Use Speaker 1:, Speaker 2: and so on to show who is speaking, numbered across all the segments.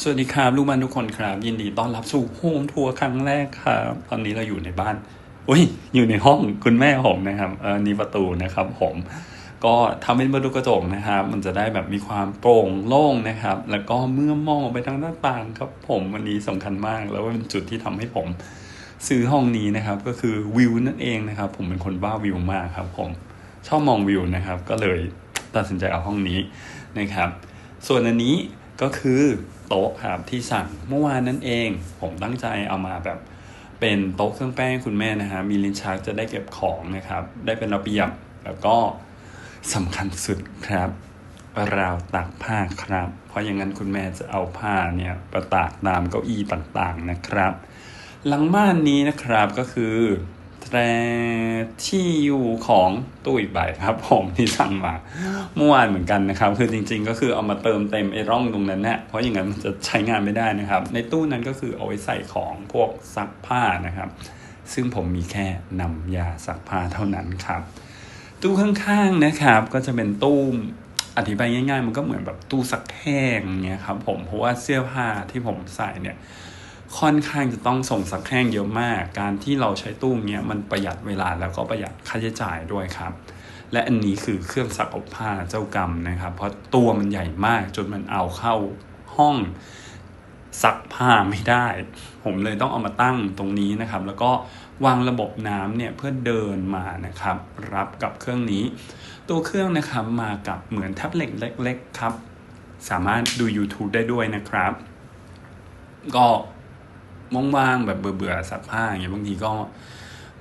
Speaker 1: สวัสดีครับลูกบ้านทุกคนครับ ยินดีต้อนรับสู่โฮมทัวร์ครั้งแรกครับตอนนี้เราอยู่ในบ้านอุ้ยอยู่ในห้องคุณแม่ผมนะครับเออนี่ประตูนะครับผม ก็ทำเป็นประตูกระจกนะครับ มันจะได้แบบมีความโปร่งโล่งนะครับ แล้วก็เมื่อมองออกไปทางหน้าต่างครับ ผมวันนี้สำคัญมาก แล้วเป็นจุดที่ทำให้ผม ซื้อห้องนี้นะครับ ก็คือวิวนั่นเองนะครับ ผมเป็นคนบ้าวิวมากครับ ผมชอบมองวิวนะครับ ก็เลยตัดสินใจเอาห้องนี้นะครับ ส่วนอันนี้ ก็คือโต๊ะครับที่สั่งเมื่อวานนั่นเอง ผมตั้งใจเอามาแบบเป็นโต๊ะเครื่องแป้งคุณแม่นะฮะมีลิ้นชักจะได้เก็บของนะครับ ได้เป็นระเบียบแล้วก็สำคัญสุดครับราวตากผ้าครับ เพราะอย่างนั้นคุณแม่จะเอาผ้าเนี่ยประตากตามเก้าอี้ต่างๆนะครับ หลังม่านนี้นะครับก็คือ แตรที่อยู่ของตู้อีกใบครับผมที่สั่งมาเมื่อวานเหมือนกันนะครับ คือจริง ๆ ก็คือเอามาเติมเต็มไอ้ร่องตรงนั้นนะเพราะอย่างนั้นมันจะใช้งานไม่ได้นะครับ ในตู้นั้นก็คือเอาไว้ใส่ของพวกซักผ้านะครับ ซึ่งผมมีแค่นำยาซักผ้าเท่านั้นครับ ตู้ข้างๆนะครับ ก็จะเป็นตู้อธิบายง่าย ๆ มันก็เหมือนแบบตู้ซักแห้งเงี้ยครับผมเพราะว่าเสื้อผ้าที่ผมใส่เนี่ย ค่อนข้างจะต้องส่งซักแห้งเยอะมาก การที่เราใช้ตู้เนี้ยมันประหยัดเวลาแล้วก็ประหยัดค่าใช้จ่ายด้วยครับ และอันนี้คือเครื่องซักอบผ้าเจ้ากรรมนะครับ เพราะตัวมันใหญ่มากจนมันเอาเข้าห้องซักผ้าไม่ได้ ผมเลยต้องเอามาตั้งตรงนี้นะครับ แล้วก็วางระบบน้ำเนี่ยเพื่อเดินมานะครับ รับกับเครื่องนี้ ตัวเครื่องนะครับมากับเหมือนแท็บเล็ตเล็ก ๆ ครับ สามารถดู YouTube ได้ด้วยนะครับ ก็ ว่างๆแบบเบื่อๆซักผ้าอย่างเงี้ยบางทีก็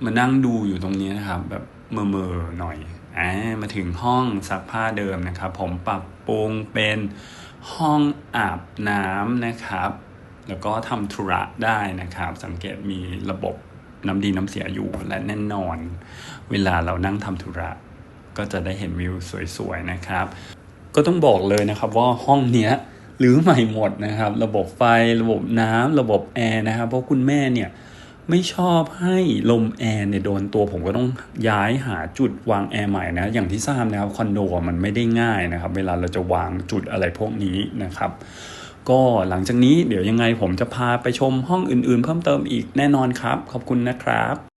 Speaker 1: มานั่งดูอยู่ตรงนี้นะครับ แบบเมื่อๆหน่อยอ่ามาถึงห้องซักผ้าเดิมนะครับ ผมปรับปรุงเป็นห้องอาบน้ำนะครับ แล้วก็ทำธุระได้นะครับ สังเกตมีระบบน้ำดีน้ำเสียอยู่และแน่นอน เวลาเรานั่งทำธุระ ก็จะได้เห็นวิวสวยๆนะครับ ก็ต้องบอกเลยนะครับว่าห้องเนี้ย หรือใหม่หมดนะครับ ระบบไฟระบบน้ำระบบแอร์นะครับ เพราะคุณแม่เนี่ยไม่ชอบให้ลมแอร์เนี่ยโดนตัวผมก็ต้องย้ายหาจุดวางแอร์ใหม่นะ อย่างที่ทราบนะครับคอนโดมันไม่ได้ง่ายนะครับ เวลาเราจะวางจุดอะไรพวกนี้นะครับ ก็หลังจากนี้เดี๋ยวยังไงผมจะพาไปชมห้องอื่นๆ เพิ่มเติมอีกแน่นอนครับ ขอบคุณนะครับ